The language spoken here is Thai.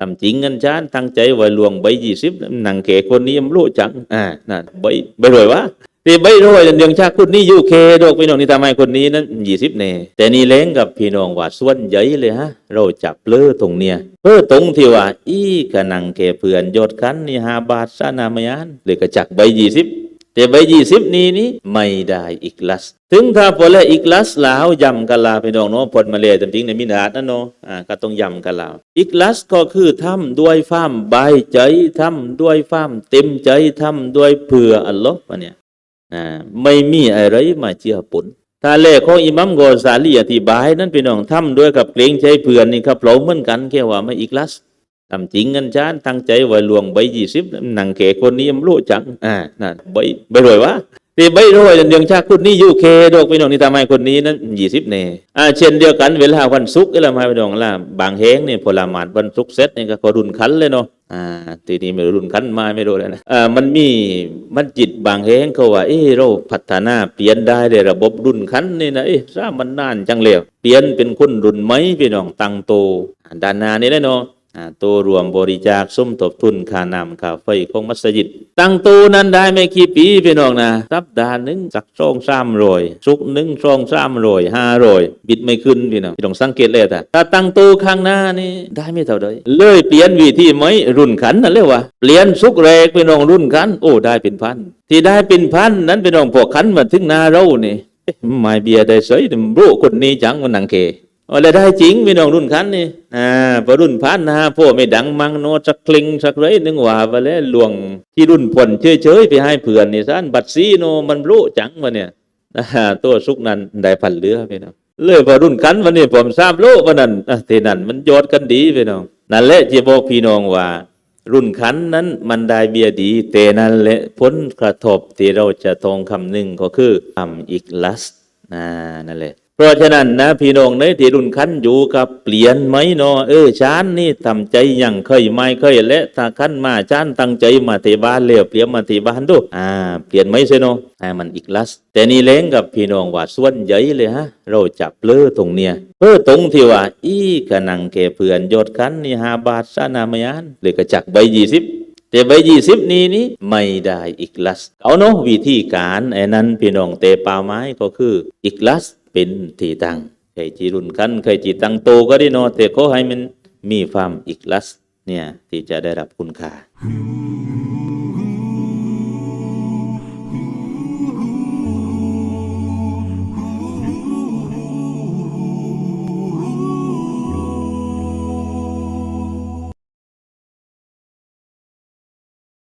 ทำจริงกันชานตั้งใจไว้ลวงใบยี่สิบหนังเขคนนี้มันรู้จังอ่านั่นใบใบรวยวะที่ใบรวยเดืองชาคนนี้อยู่เคดอกพี่น้องนี่ทำไมคนนี้นั้นยี่สิบเน่แต่นี่เล้งกับพี่น้องว่าส่วนใหญ่เลยฮะ เราจับเลือตรงเนี้ยเพื่อตรงที่ว่า อีกะนังเขเพื่อนยศคันนี่หาบาทสานามยานเลยก็จักใบยี่สิบ แต่ใบยี่สิบนี้นี่ไม่ได้อีกลัส ถึงถ้าพอแล้วอีกลัสลาวยำกะลาไปน้องเนาะผลมาเลยจริงๆในมินาดนะเนาะอ่าก็ต้องยำกะลาอีกลัสก็คือทำด้วยความใบใจทำด้วยความเต็มใจทำด้วยเพื่ออัลลอฮ์วะเนี่ยอ่าไม่มีอะไรมาเจือปนถ้าเลขของอิหมัมกอซาลีอธิบาย นั้นพี่น้องทำด้วยกับเกรงใจเพื่อนนี่ครับเราเหมือนกันแค่ว่าไม่อีกลัส ทำจริงกันชานตั้งใจไว้ลวงใบยี่สิบหนังเขคนนี้มันรู้จังอ่านั่นใบใบรวยวะที่ใบรวยเดืองชาติคนนี้อยู่เคดอกพี่น้องนี่ทำไมคนนี้นั้นยี่สิบเน่อ่าเช่นเดียวกันเวลาวันศุกร์ก็ละมาพี่น้องละบางแห่งนี่ผลไม้วันศุกร์เสร็จนี่ยก็รุนคันเลยเนาะอ่าทีนี้ไม่รู้รุนคันมาไม่รู้เลยนะอ่ามันมีมันจิตบางแห่งเขาว่าเออเราพัฒนาเปลี่ยนได้เลยระบบรุ่นคันนี่นะเอ๊ะซามันนานจังเลยเปลี่ยนเป็นคนรุ่นไหมพี่น้องตังโตด้านหน้านี่แหละเนาะอ่า ตัวรวมบริจาคสมทบทุนค่านำค่าไฟของมัสยิด ตั้งตูนั้นได้ไม่กี่ปีพี่น้องนะสัปดาห์หนึ่งสักสองสามรอยสุกหนึ่งสองสามรอยห้ารอยบิดไม่ขึ้นพี่น้องพี่ต้องสังเกตเลยแต่ถ้าตั้งตูข้างหน้านี่ได้ไม่เท่าใดเลยเปลี่ยนวิธีไหมรุ่นขันนั่นเลยวะเปลี่ยนสุกร์แรกพี่น้องรุ่นขันโอ้ได้เป็นพัน ที่ได้เป็นพันนั้นพี่น้องพวกขันมาถึงหนาเรานี่ไม่เบียร์ได้เสยรู้คนนี้จังมันนังเค แล้วได้จริงพี่น้องรุ่นคันนี่อ่าพอรุ่นพันนะพวกไม่ดังมังโนสักคลิงสักไรนึงว่าไปแล้วหลวงที่รุ่นผลเฉยๆไปให้เพื่อนนี่ซันบัตซีโนมันรู้จังวะเนี่ยตัวสุกนั้นได้พันเหลือพี่น้องเลยพอรุ่นคันวันนี้ผมทราบโลกวันนั้นอะทีนั้นมันยอดกันดีพี่น้องนั่นแหละที่บอกพี่น้องว่า รุ่นคันนั้นมันได้เบียดีแต่นั่นแหละผลกระทบที่เราจะทองคำหนึ่งก็คือทำอีกลัสนั่นแหละ เพราะฉะนั้นนะพี่น้องในที่รุ่นคันอยู่กับเปลี่ยนไหมเนาะเออชานนี่ทำใจยังเคยไม่เคยและถ้าคันมาชานตั้งใจมาที่บ้านเลี้ยวเปลี่ยนมาที่บ้านดูอ่าเปลี่ยนไหมเซโนอ่ามันอีกลัส แต่นี่เล้งกับพี่น้องว่าส่วนใหญ่เลยฮะ เราจับเลือตรงเนี้ยเออตรงที่ว่า อีกะนังแกเพื่อนยศคันนี่หาบาทสานามยานเลยกระจักใบยี่สิบแต่ใบยี่สิบนี้นี่ไม่ได้อีกลัส เอาเนาะวิธีการไอ้นั้นพี่น้องเตป่าไม้ก็คืออีกลัส เป็นที่ตั้งใครจีรุนคันใครจีตั้งโตก็ได้นอแต่ขอให้มันมีความอีกลัสเนี่ยที่จะได้รับคุณค่า